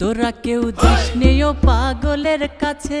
তোরা কেউ যাস নেও পাগলের কাছে।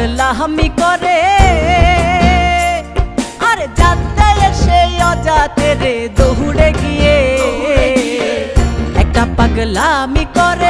একটা পাগলা হামি করে। আর যাতে এসে অজাতে রে দৌড়ে গিয়ে। একটা পাগলা আমি করে।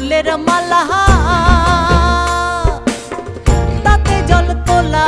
ফুলের মালা। তাতে জল তোলা